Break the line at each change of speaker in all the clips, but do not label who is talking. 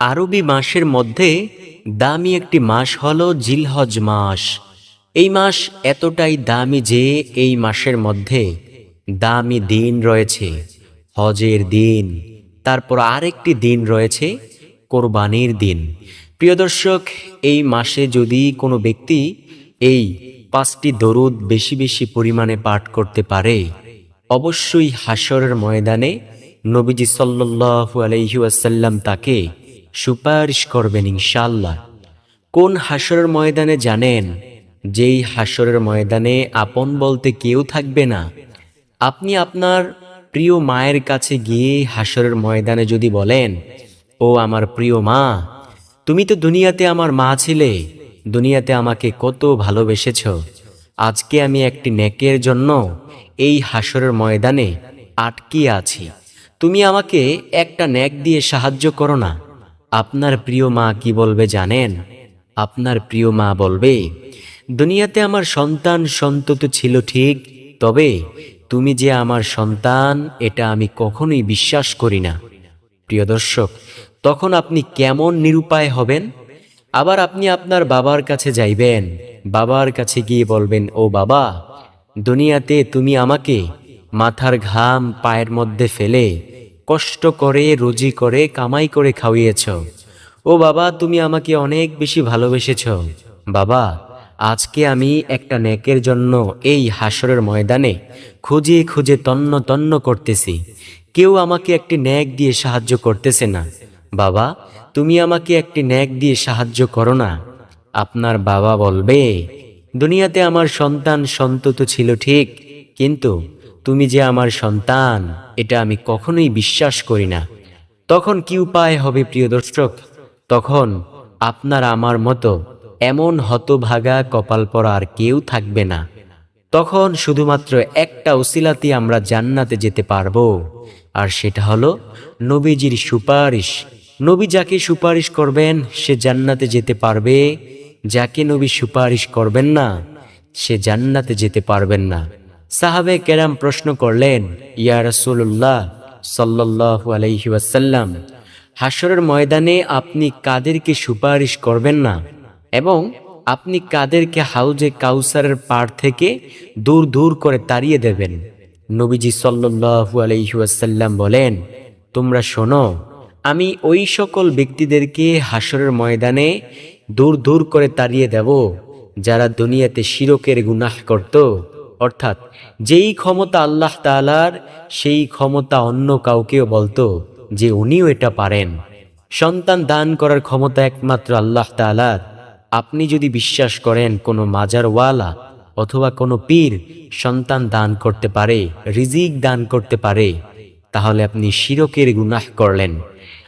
আরবি মাসের মধ্যে দামি একটি মাস হল জিলহজ মাস। এই মাস এতটাই দামি যে এই মাসের মধ্যে দামি দিন রয়েছে, হজের দিন, তারপর আরেকটি দিন রয়েছে, কোরবানির দিন। প্রিয় দর্শক, এই মাসে যদি কোনো ব্যক্তি এই পাঁচটি দরুদ বেশি বেশি পরিমাণে পাঠ করতে পারে, অবশ্যই হাসরের ময়দানে নবীজি সাল্লাল্লাহু আলাইহি ওয়াসাল্লাম তাকে সুপারিশ করবেন ইনশাল্লাহ কোন হাসরের ময়দানে জানেন, যেই হাসরের ময়দানে আপন বলতে কেউ থাকবে না। আপনি আপনার প্রিয় মায়ের কাছে গিয়ে হাসরের ময়দানে যদি বলেন, ও আমার প্রিয় মা, তুমি তো দুনিয়াতে আমার মা ছিলে, দুনিয়াতে আমাকে কত ভালোবেসেছ। আজকে আমি একটি নেকের জন্য এই হাসরের ময়দানে আটকে আছি। তুমি আমাকে একটা নেক দিয়ে সাহায্য করো না। আপনার প্রিয় মা কি বলবে জানেন? আপনার প্রিয় মা বলবে, দুনিয়াতে আমার সন্তান সন্তত ছিল ঠিক, তবে তুমি যে আমার সন্তান, এটা আমি কখনোই বিশ্বাস করি না। প্রিয় দর্শক, তখন আপনি কেমন নিরুপায় হবেন? আবার আপনি আপনার বাবার কাছে যাইবেন, বাবার কাছে গিয়ে বলবেন, ও বাবা, দুনিয়াতে তুমি আমাকে মাথার ঘাম পায়ের মধ্যে ফেলে কষ্ট করে, রুজি করে, কামাই করে খাওয়িয়েছ। ও বাবা, তুমি আমাকে অনেক বেশি ভালোবেসেছ। বাবা, আজকে আমি একটা নেকের জন্য এই হাসরের ময়দানে খুঁজে খুঁজে তন্ন তন্ন করতেছি। কেউ আমাকে একটি ন্যাক দিয়ে সাহায্য করতেছে না। বাবা, তুমি আমাকে একটি ন্যাক দিয়ে সাহায্য করো না। আপনার বাবা বলবে, দুনিয়াতে আমার সন্তান সন্তত ছিল ঠিক, কিন্তু তুমি যে আমার সন্তান, এটা আমি কখনোই বিশ্বাস করি না। তখন কি উপায় হবে প্রিয় দর্শক? তখন আপনার আমার মতো এমন হতভাগা কপাল পরা আর কেউ থাকবে না। তখন শুধুমাত্র একটা উসিলাতে আমরা জান্নাতে যেতে পারব। আর সেটা হলো নবীজির সুপারিশ। নবী যাকে সুপারিশ করবেন, সে জান্নাতে যেতে পারবে। যাকে নবী সুপারিশ করবেন না, সে জান্নাতে যেতে পারবেন না। সাহাবে কেরাম প্রশ্ন করলেন, ইয়া রাসূলুল্লাহ সাল্লাল্লাহু আলাইহি ওয়াসাল্লাম হাসরের ময়দানে আপনি কাদেরকে সুপারিশ করবেন না? এবং আপনি কাদেরকে হাউজে কাউসারের পাড় থেকে দূর দূর করে তাড়িয়ে দেবেন। নবীজি সাল্লাল্লাহু আলাইহি ওয়াসাল্লাম বলেন, তোমরা শোনো, আমি ওই সকল ব্যক্তিদেরকে হাসরের ময়দানে দূর দূর করে তাড়িয়ে দেব, যারা দুনিয়াতে শিরকের গুনাহ করত। অর্থাৎ যেই ক্ষমতা আল্লাহ তালার সেই ক্ষমতা অন্য কাউকেও বলতো যে উনিও এটা পারেন। সন্তান দান করার ক্ষমতা একমাত্র আল্লাহ তাআলার। আপনি যদি বিশ্বাস করেন কোনো মাজারওয়ালা অথবা কোনো পীর সন্তান দান করতে পারে, রিজিক দান করতে পারে, তাহলে আপনি শিরকের গুনাহ করলেন।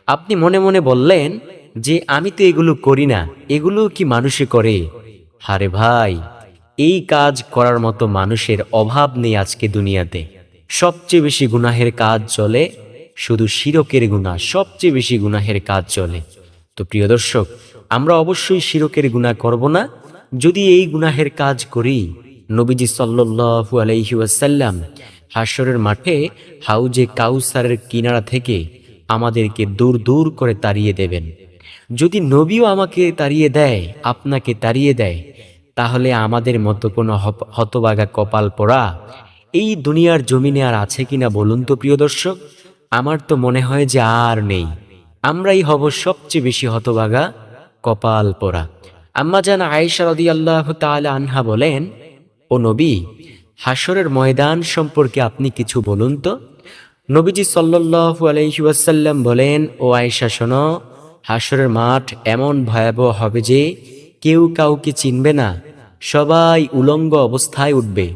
আপনি মনে মনে বললেন যে, আমি তো এগুলো করি না। এগুলো কি মানুষে করে? হারে ভাই এই কাজ করার মতো মানুষের অভাব নেই আজকে দুনিয়াতে। সবচেয়ে বেশি গুনাহের কাজ চলে শুধু শিরকের গুনাহ, সবচেয়ে বেশি গুনাহের কাজ চলে। তো প্রিয় দর্শক, আমরা অবশ্যই শিরকের গুনাহ করব না। যদি এই গুনাহের কাজ করি, নবীজি সাল্লাল্লাহু আলাইহি ওয়াসাল্লাম হাসরের মাঠে হাউজে কাউসারের কিনারা থেকে আমাদেরকে দূর দূর করে তাড়িয়ে দেবেন। যদি নবীও আমাকে তাড়িয়ে দেয়, আপনাকে তাড়িয়ে দেয় তাহলে আমাদের মতো কোনো হতবাগা কপাল পড়া এই দুনিয়ার জমিনে আর আছে কিনা বলুন তো প্রিয় দর্শক? আমার তো মনে হয় যে আর নেই। আমরাই হব সবচেয়ে বেশি হতবাগা কপাল পোড়া। আম্মা জান আয়েশা রাদিয়াল্লাহু তাআলা আনহা বলেন, ও নবী হাসরের ময়দান সম্পর্কে আপনি কিছু বলুন তো? নবীজি সাল্লাল্লাহু আলাইহি ওয়াসাল্লাম বলেন, ও আয়েশা শোনো হাসরের মাঠ এমন ভয়াবহ হবে যে কেউ কাউকে চিনবে না, সবাই উলঙ্গ অবস্থায় উঠবে।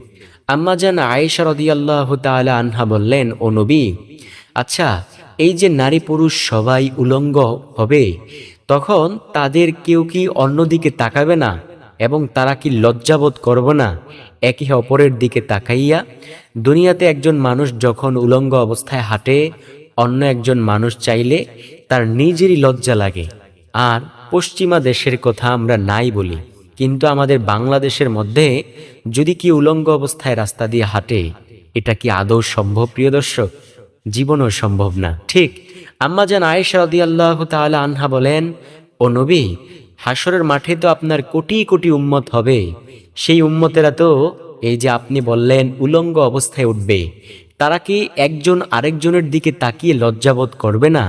আম্মা জান আয়েশা রাদিয়াল্লাহু তাআলা আনহা বললেন, ও নবী আচ্ছা এই যে নারী পুরুষ সবাই উলঙ্গ হবে, তখন তাদের কেউ কি অন্যদিকে তাকাবে না এবং তারা কি লজ্জাবোধ করব না? একে অপরের দিকে তাকাইয়া দুনিয়াতে একজন মানুষ যখন উলঙ্গ অবস্থায় হাঁটে, অন্য একজন মানুষ চাইলে তার নিজেরই লজ্জা লাগে। আর পশ্চিমা দেশের কথা আমরা নাই বলি, কিন্তু আমাদের বাংলাদেশের মধ্যে যদি কি উলঙ্গ অবস্থায় রাস্তা দিয়ে হাঁটে, এটা কি আদৌ সম্ভব, প্রিয় দর্শক? জীবনও সম্ভব না। ঠিক, আম্মা যান আয়েশা রাদিয়াল্লাহু তাআলা আনহা বলেন, ও নবী হাসরের মাঠে তো আপনার কোটি কোটি উম্মত হবে। সেই উম্মতেরা তো এই যে আপনি বললেন উলঙ্গ অবস্থায় উঠবে, তারা কি একজন আরেকজনের দিকে তাকিয়ে লজ্জাবোধ করবে না?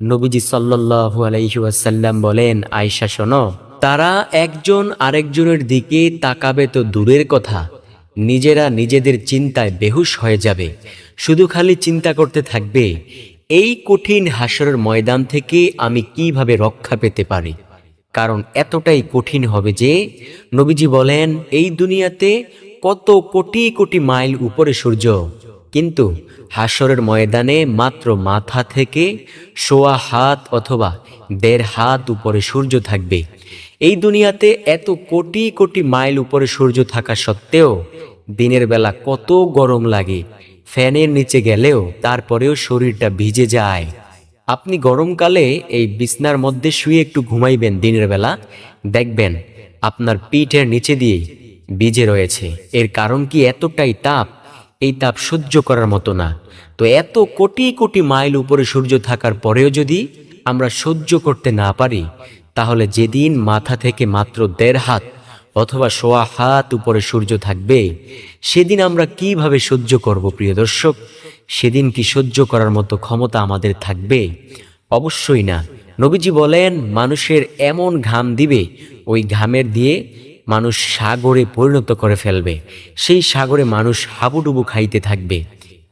নবীজি সাল্লাল্লাহু আলাইহি ওয়াসাল্লাম বলেন, আয়েশা, শোনো, তারা একজন আরেকজনের দিকে তাকাবে তো দূরের কথা, নিজেরা নিজেদের চিন্তায় বেহুশ হয়ে যাবে, শুধু খালি চিন্তা করতে থাকবে, এই কঠিন হাসরের ময়দান থেকে আমি কীভাবে রক্ষা পেতে পারি? কারণ এতটাই কঠিন হবে যে, নবীজি বলেন, এই দুনিয়াতে কত কোটি কোটি মাইল উপরে সূর্য, কিন্তু হাসরের ময়দানে মাত্র মাথা থেকে সোয়া হাত অথবা দেড় হাত উপরে সূর্য থাকবে। এই দুনিয়াতে এত কোটি কোটি মাইল উপরে সূর্য থাকা সত্ত্বেও দিনের বেলা কত গরম লাগে। ফ্যানের নিচে গেলেও তারপরেও শরীরটা ভিজে যায়। আপনি গরমকালে এই বিছনার মধ্যে শুয়ে একটু ঘুমাইবেন দিনের বেলা। দেখবেন আপনার পিঠের নিচে দিয়ে ভিজে রয়েছে। এর কারণ কি এতটাই তাপ? এই তাপ সহ্য করার মতো না। তো এত কোটি কোটি মাইল উপরে সূর্য থাকার পরেও যদি আমরা সহ্য করতে না পারি, তাহলে যেদিন মাথা থেকে মাত্র দেড় হাত অথবা সোয়া হাত উপরে সূর্য থাকবে, সেদিন আমরা কীভাবে সহ্য করব প্রিয় দর্শক? সেদিন কি সহ্য করার মতো ক্ষমতা আমাদের থাকবে? অবশ্যই না। নবীজি বলেন, মানুষের এমন ঘাম দিবে, ওই ঘামের দিয়ে মানুষ সাগরে পরিণত করে ফেলবে। সেই সাগরে মানুষ হাবুডুবু খাইতে থাকবে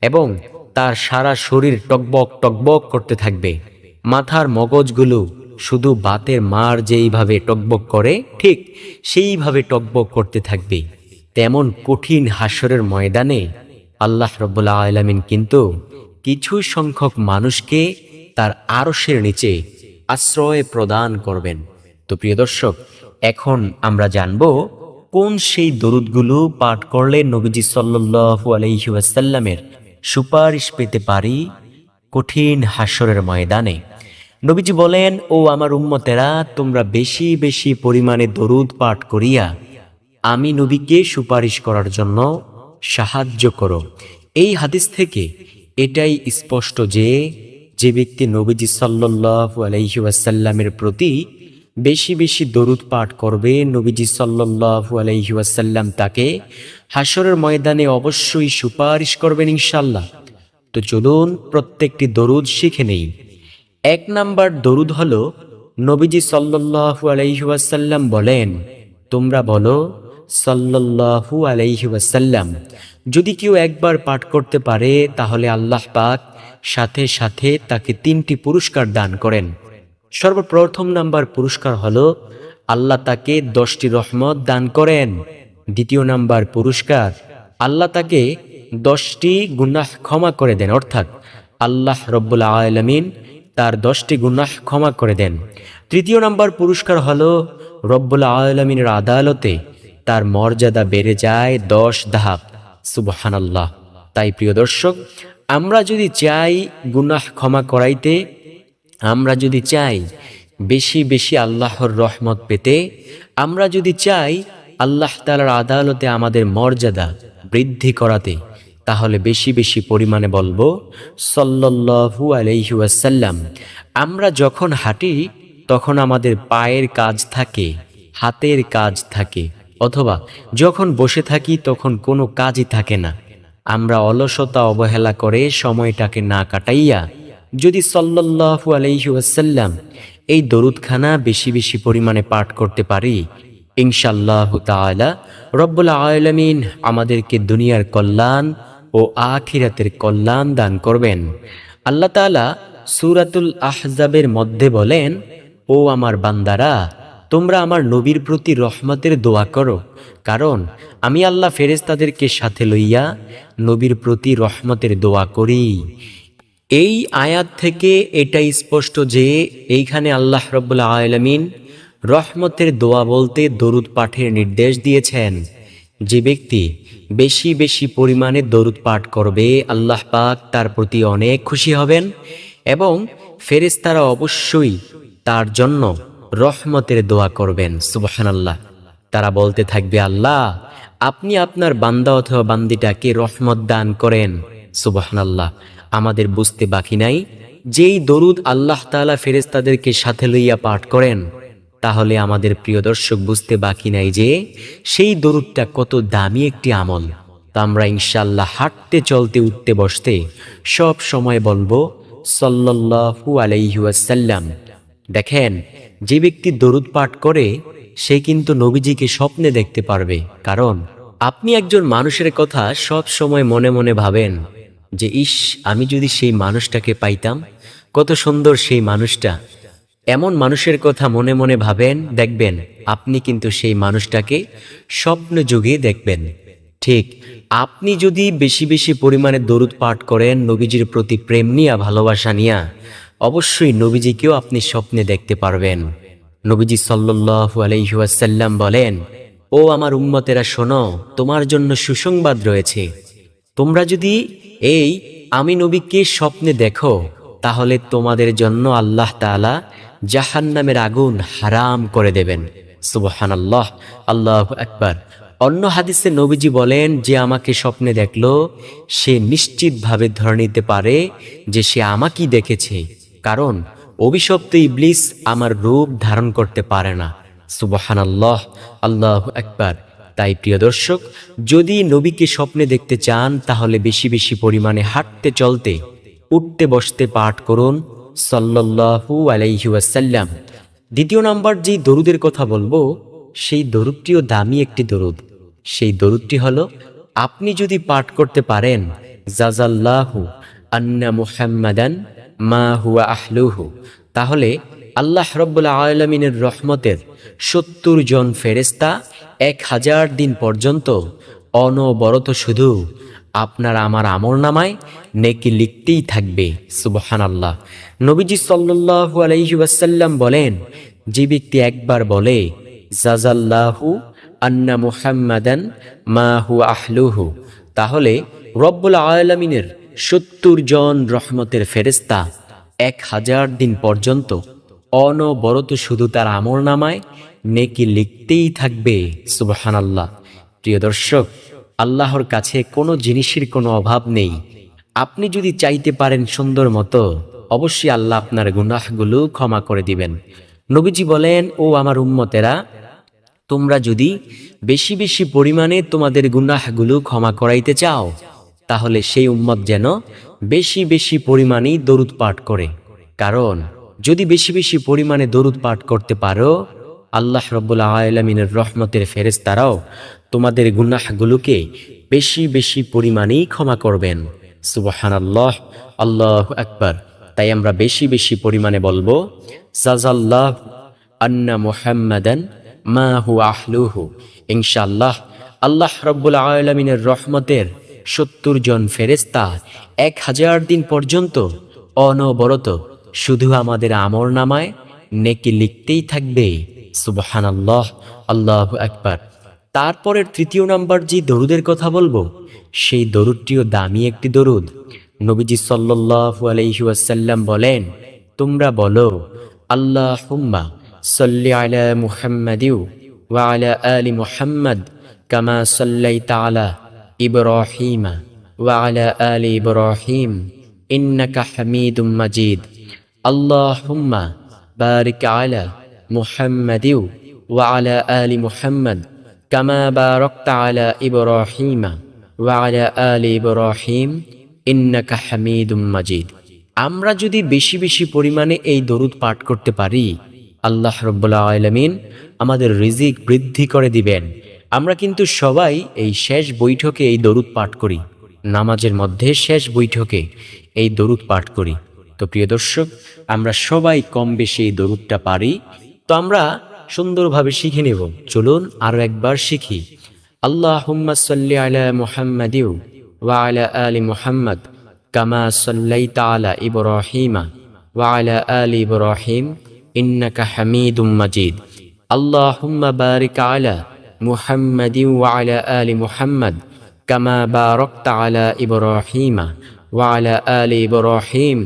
এবং তার সারা শরীর টকবক টকবক করতে থাকবে। মাথার মগজগুলো শুধু বাতের মার যেইভাবে টকবক করে, ঠিক সেইভাবে টকবক করতে থাকবে। তেমন কঠিন হাসরের ময়দানে আল্লাহ রব্বুল্লা আলমিন কিন্তু কিছু সংখ্যক মানুষকে তার আরশের নিচে আশ্রয় প্রদান করবেন। তো প্রিয় দর্শক এখন আমরা জানব কোন সেই দরুদগুলো পাঠ করলে নবীজি সাল্লু আলহি ওয়াসাল্লামের সুপারিশ পেতে পারি কঠিন হাসরের ময়দানে? নবীজি বলেন, ও আমার উম্মতেরা, তোমরা বেশি বেশি পরিমাণে দরুদ পাঠ করিয়া আমি নবীকে সুপারিশ করার জন্য সাহায্য করো। এই হাদিস থেকে এটাই স্পষ্ট যে যে ব্যক্তি নবীজি সাল্লু আলহি ওয়াসাল্লামের প্রতি বেশি বেশি দরুদ পাঠ করবে নবীজি সাল্লু আলহি ওয়াসাল্লাম তাকে। হাসরের ময়দানে অবশ্যই সুপারিশ করবেন ইনশাল্লাহ তো চলুন প্রত্যেকটি দরুদ শিখে নেই। এক নাম্বার দরুদ হল, নবীজি সাল্লাহু আলাইহাসাল্লাম বলেন, তোমরা বলো সাল্লাহু আলাইহাসাল্লাম যদি কেউ একবার পাঠ করতে পারে, তাহলে আল্লাহ পাক সাথে সাথে তাকে তিনটি পুরস্কার দান করেন। সর্বপ্রথম নাম্বার পুরস্কার হলো আল্লাহ তাকে দশটি রহমত দান করেন। দ্বিতীয় নাম্বার পুরস্কার, আল্লাহ তাকে দশটি গুনাহ ক্ষমা করে দেন। অর্থাৎ আল্লাহ রব্বুল আলমিন তার দশটি গুনাহ ক্ষমা করে দেন। তৃতীয় নাম্বার পুরস্কার হলো রব্বুল আলমিনের আদালতে তার মর্যাদা বেড়ে যায় দশ ধাপ সুবহানাল্লাহ। তাই প্রিয় দর্শক, আমরা যদি চাই গুনাহ ক্ষমা করাইতে আমরা যদি চাই বেশি বেশি আল্লাহর রহমত পেতে, আমরা যদি চাই আল্লাহ তালার আদালতে আমাদের মর্যাদা বৃদ্ধি করাতে, তাহলে বেশি বেশি পরিমাণে বলব সল্লু আলহিউসাল্লাম আমরা যখন হাঁটি, তখন আমাদের পায়ের কাজ থাকে, হাতের কাজ থাকে, অথবা যখন বসে থাকি, তখন কোনো কাজই থাকে না। আমরা অলসতা অবহেলা করে সময়টাকে না কাটাইয়া যদি সল্লাহু আলহিউসাল্লাম এই দরুদখানা বেশি বেশি পরিমাণে পাঠ করতে পারি ইনশাল্লাহ তালা রব্বুল আলমিন আমাদেরকে দুনিয়ার কল্যাণ ও আখিরাতের কল্যাণ দান করবেন। আল্লাহ তালা সুরাতুল আহজাবের মধ্যে বলেন, ও আমার বান্দারা, তোমরা আমার নবীর প্রতি রহমতের দোয়া করো, কারণ আমি আল্লাহ ফেরেস্তাদেরকে সাথে লইয়া নবীর প্রতি রহমতের দোয়া করি। এই আয়াত থেকে এটাই স্পষ্ট যে এইখানে আল্লাহ রব্বুল্লা আলমিন রহমতের দোয়া বলতে দরুদ পাঠের নির্দেশ দিয়েছেন। যে ব্যক্তি বেশি বেশি পরিমাণে দরুদ পাঠ করবে, আল্লাহ পাক তার প্রতি অনেক খুশি হবেন এবং ফেরেস্তারা অবশ্যই তার জন্য রহমতের দোয়া করবেন। সুবহান আল্লাহ তারা বলতে থাকবে, আল্লাহ, আপনি আপনার বান্দা অথবা বান্দিটাকে রহমত দান করেন। সুবহান আল্লাহ আমাদের বুঝতে বাকি নাই। যেই দরুদ আল্লাহ তাআলা ফেরেস্তাদেরকে সাথে লইয়া পাঠ করেন, তাহলে আমাদের প্রিয় দর্শক বুঝতে বাকি নাই যে, সেই দরুদটা কত দামি একটি আমল। তা আমরা ইনশাল্লাহ হাঁটতে চলতে উঠতে বসতে সব সময় বলব, সাল্লাল্লাহু আলাইহি ওয়াসাল্লাম। দেখেন, যে ব্যক্তি দরুদ পাঠ করে, সে কিন্তু নবীজিকে স্বপ্নে দেখতে পারবে। কারণ, আপনি একজন মানুষের কথা সব সময় মনে মনে ভাবেন। যে ইস, আমি যদি সেই মানুষটাকে পাইতাম, কত সুন্দর সেই মানুষটা। এমন মানুষের কথা মনে মনে ভাবেন, দেখবেন আপনি কিন্তু সেই মানুষটাকে স্বপ্ন যুগে দেখবেন। ঠিক, আপনি যদি বেশি বেশি পরিমাণে দরুদ পাঠ করেন, নবীজির প্রতি প্রেম নিয়া, ভালোবাসা নিয়া, অবশ্যই নবীজিকেও আপনি স্বপ্নে দেখতে পারবেন। নবীজি সাল্লু আলহিহাসাল্লাম বলেন, ও আমার উম্মতেরা শোনো, তোমার জন্য সুসংবাদ রয়েছে। তোমরা যদি এই আমি নবীকে স্বপ্নে দেখো, তাহলে তোমাদের জন্য আল্লাহ তাআলা জাহান্নামের আগুন হারাম করে দেবেন। সুবহান আল্লাহ আল্লাহ একবার অন্য হাদিসে নবীজি বলেন, যে আমাকে স্বপ্নে দেখল, সে নিশ্চিতভাবে ধরে নিতে পারে যে সে আমাকেই দেখেছে। কারণ অভিশপ্ত ইবলিস আমার রূপ ধারণ করতে পারে না। সুবহান আল্লাহ আল্লাহ একবার তাই প্রিয় দর্শক, যদি নবীকে স্বপ্নে দেখতে চান, তাহলে বেশি বেশি পরিমাণে হাঁটতে চলতে, উঠতে বসতে পাঠ করুন, সাল্লাল্লাহু আলাইহি ওয়াসাল্লাম। দ্বিতীয় নাম্বার যেই দরুদের কথা বলব, সেই দরুদটিও দামি একটি দরুদ। সেই দরুদটি হলো, আপনি যদি পাঠ করতে পারেন জাজাল্লাহু আন্না মুহাম্মাদান মা হুয়া আহলুহু, তাহলে আল্লাহ রব্বুল আলমিনের রহমতের সত্তর জন ফেরেস্তা এক হাজার দিন পর্যন্ত অনবরত শুধু আপনার আমার আমর নামায় নেকি লিখতেই থাকবে সুবহান আল্লাহ নবীজি সাল্লু আলাইহি ওয়াসাল্লাম বলেন, যে ব্যক্তি একবার বলে জাজাল্লাহু আন্না মুহাম্মাদান মা হু আহলুহু তাহলে রব্বুল আলমিনের সত্তর জন রহমতের ফেরেস্তা এক হাজার দিন পর্যন্ত অনবরত শুধু তার আমর নামায়, নেকি লিখতেই থাকবে সুবহান আল্লাহ প্রিয় দর্শক, আল্লাহর কাছে কোনো জিনিসের কোনো অভাব নেই। আপনি যদি চাইতে পারেন সুন্দর মতো, অবশ্যই আল্লাহ আপনার গুনাহগুলো ক্ষমা করে দিবেন। নবীজি বলেন, ও আমার উম্মতেরা, তোমরা যদি বেশি বেশি পরিমাণে তোমাদের গুনাহগুলো ক্ষমা করাইতে চাও, তাহলে সেই উম্মত যেন বেশি বেশি পরিমাণেই দরুদ পাঠ করে। কারণ যদি বেশি বেশি পরিমাণে দরুদ পাঠ করতে পারো, আল্লাহ রব্বুল্লা আলমিনের রহমতের ফেরেস্তারাও তোমাদের গুনাহগুলোকে বেশি বেশি পরিমাণেই ক্ষমা করবেন। সুবহান আল্লাহ আল্লাহ আকবার। তাই আমরা বেশি বেশি পরিমাণে বলব সাজাল্লাহ আন্না মুহাম্মাদান মা হু আহলুহু। ইনশাআল্লাহ, আল্লাহ রব্বুল আলমিনের রহমতের সত্তর জন ফেরেস্তা এক হাজার দিন পর্যন্ত অনবরত শুধু আমাদের আমর নামায়, নেকি লিখতেই থাকবে সুবহান আল্লাহ আল্লাহ একবার তারপরের তৃতীয় নাম্বার যে দরুদের কথা বলব, সেই দরুদটিও দামি একটি দরুদ। নবীজি সাল্লাল্লাহু আলাইহি ওয়াসাল্লাম বলেন, তোমরা বলো আল্লাহ হুম্মা সাল্লি আলা মুহাম্মাদিউ ওয়া আলা আলি মুহাম্মদ কামা সাল্লাইতা আলা ইব্রাহিমা ওয়া আলা আলি ইব্রাহিম, ইন্নাকা হামিদুম মাজিদ। আলা মুহাম্মাদিউ ওয়া আলা আলি মুহাম্মদ কামা বারাকতা আলা ইব্রাহিমা ওয়া আলা আলি ইব্রাহিম ইন্নাকা হামিদুম মাজিদ আমরা যদি বেশি বেশি পরিমাণে এই দরুদ পাঠ করতে পারি আল্লাহ রব্বুল্লা আলমিন আমাদের রিজিক বৃদ্ধি করে দিবেন আমরা কিন্তু সবাই এই শেষ বৈঠকে এই দরুদ পাঠ করি নামাজের মধ্যে শেষ বৈঠকে এই দরুদ পাঠ করি তো প্রিয় দর্শক, আমরা সবাই কম বেশি এই দরুদটা পারি, তো আমরা সুন্দরভাবে শিখে নেব। চলুন আরও একবার শিখি। আল্লাহ সাল্লি আলা মুহাম্মাদিউ ওয়া আলা মুহাম্মদ, কামা সাল্লাইতা আলা ইব্রাহিমা ওয়া আলা আলি ইব্রাহিম, ইন্নাকা হামিদুম মাজিদ। আল্লাহুম্মা বারিক আলা মুহাম্মাদিন ওয়া আলা আলি মুহাম্মদ, কামা বারাকতা আলা ইব্রাহিমা ওয়া আলা আলি ইব্রাহিম।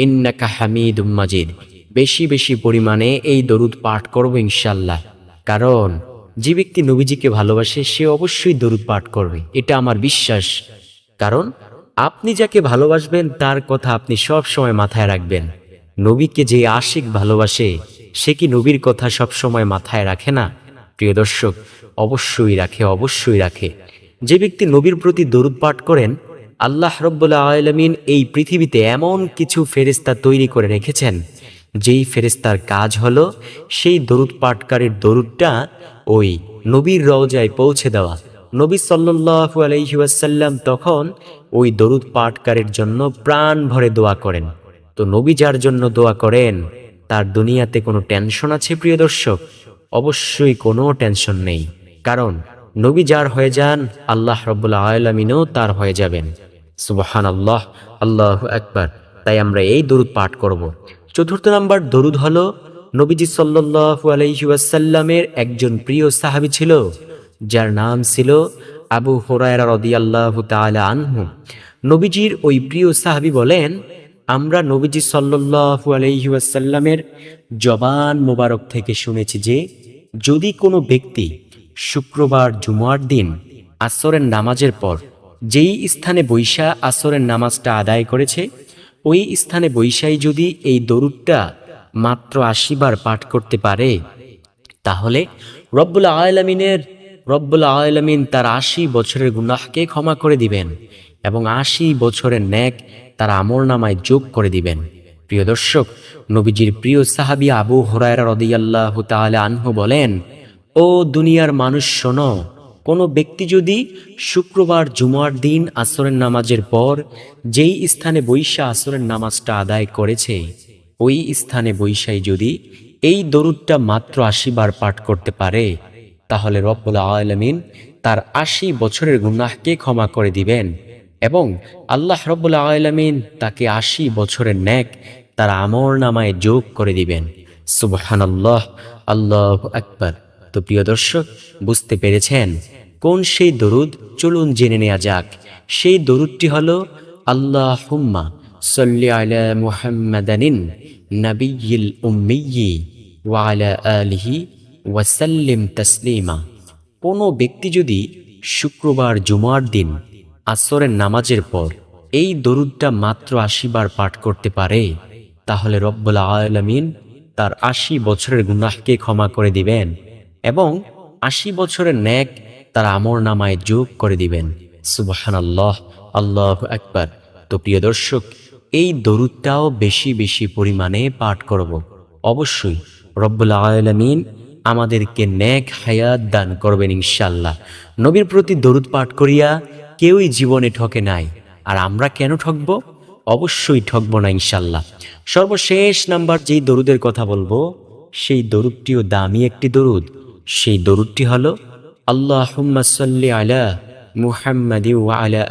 ইন্নাকা হামিদুম মাজিদ। বেশি বেশি পরিমাণে এই দরুদ পাঠ করব ইনশাল্লাহ কারণ, যে ব্যক্তি নবীজিকে ভালোবাসে, সে অবশ্যই দরুদ পাঠ করবে। এটা আমার বিশ্বাস। কারণ, আপনি যাকে ভালোবাসবেন, তার কথা আপনি সব সময় মাথায় রাখবেন। নবীকে যে আশিক ভালোবাসে, সে কি নবীর কথা সব সময় মাথায় রাখে না? প্রিয় দর্শক, অবশ্যই রাখে অবশ্যই রাখে। যে ব্যক্তি নবীর প্রতি দরুদ পাঠ করেন আল্লাহ রব্বুল্লাহ আলমিন এই পৃথিবীতে এমন কিছু ফেরিস্তা তৈরি করে রেখেছেন। যেই ফেরিস্তার কাজ হলো সেই দরুদ পাঠকারীর দরুদটা ওই নবীর রওজায় পৌঁছে দেওয়া। নবী সাল্লাল্লাহু আলাইহি ওয়াসাল্লাম তখন ওই দরুদ পাঠকারীর জন্য প্রাণ ভরে দোয়া করেন। তো নবী যার জন্য দোয়া করেন, তার দুনিয়াতে কোনো টেনশন আছে প্রিয় দর্শক? অবশ্যই কোনো টেনশন নেই। কারণ নবী যার হয়ে যান, আল্লাহ রব্বুল্লাহ আলমিনও তার হয়ে যাবেন। সুবহান আল্লাহ আল্লাহ একবার তাই আমরা এই দরুদ পাঠ করব। চতুর্থ নাম্বার দরুদ হলো, নবীজি সাল্লাল্লাহু আলাইহি ওয়াসাল্লামের একজন প্রিয় সাহাবী ছিল, যার নাম ছিল আবু হুরায়রা রাদিয়াল্লাহু তাআলা আনহু। নবীজির ওই প্রিয় সাহাবী বলেন, আমরা নবীজি সাল্লাল্লাহু আলাইহি ওয়াসাল্লামের জবান মোবারক থেকে শুনেছি যে, যদি কোনো ব্যক্তি শুক্রবার, জুমার দিন আসরের নামাজের পর যেই স্থানে বৈশা আসরের নামাজটা আদায় করেছে, ওই স্থানে বৈশাই যদি এই দরুদটা মাত্র আশিবার পাঠ করতে পারে, তাহলে রব্বুল আলমিনের, রব্বুল আলমিন তার আশি বছরের গুনাহকে ক্ষমা করে দিবেন এবং আশি বছরের ন্যাক তার আমল নামায় যোগ করে দিবেন। প্রিয় দর্শক, নবীজির প্রিয় সাহাবি আবু হরায়রা রদিয়াল্লাহ তাহলে আনহু বলেন, ও দুনিয়ার মানুষ শোনো কোনো ব্যক্তি যদি শুক্রবার জুমার দিন আসরের নামাজের পর যেই স্থানে বৈশা আসরের নামাজটা আদায় করেছে, ওই স্থানে বৈশাই যদি এই দরুদটা মাত্র আশি বার পাঠ করতে পারে, তাহলে রব্বুল আলমিন তার আশি বছরের গুনাহকে ক্ষমা করে দিবেন এবং আল্লাহ রব্বুল আলমিন তাকে আশি বছরের ন্যাক তার আমর নামায় যোগ করে দিবেন। সুবহান আল্লাহ আল্লাহ আকবর। তো প্রিয় দর্শক, বুঝতে পেরেছেন? কোন সেই দরুদ? চলুন জেনে নেওয়া যাক। সেই দরুদটি হল আল্লাহ হুম্মা সাল্লি আলা মুহাম্মাদানিন নবিয়িল উম্মিয়ি ওয়া আলা আলিহি ওয়াসাল্লিম তাসলিমা। কোনো ব্যক্তি যদি শুক্রবার জুমার দিন আসরের নামাজের পর এই দরুদটা মাত্র আশিবার পাঠ করতে পারে, তাহলে রব্বুল আলমিন তার আশি বছরের গুনাহকে ক্ষমা করে দিবেন এবং আশি বছরের ন্যাক তার আমর নামায় যোগ করে দিবেন। সুবহান আল্লাহ আল্লাহ একবার তো প্রিয় দর্শক, এই দরুদটাও বেশি বেশি পরিমাণে পাঠ করব। অবশ্যই, রব্বুল আলমিন আমাদেরকে ন্যাক হায়াত দান করবেন ইনশাল্লাহ নবীর প্রতি দরুদ পাঠ করিয়া কেউই জীবনে ঠকে নাই। আর আমরা কেন ঠকব? অবশ্যই ঠকবো না ইনশাল্লাহ সর্বশেষ নাম্বার যেই দরুদের কথা বলব, সেই দরুদটিও দামি একটি দরুদ। সেই দরুদটি হলো আল্লাহ সাল্লি আলা মুহাম্মদ আলা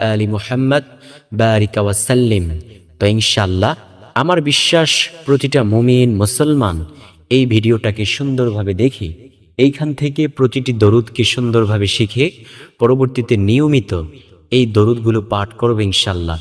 তো আমার বিশ্বাস, প্রতিটা মুমিন মুসলমান এই ভিডিওটাকে সুন্দরভাবে দেখি, এইখান থেকে প্রতিটি দরুদকে সুন্দরভাবে শিখে, পরবর্তীতে নিয়মিত এই দরুদগুলো পাঠ করবে ইনশাল্লাহ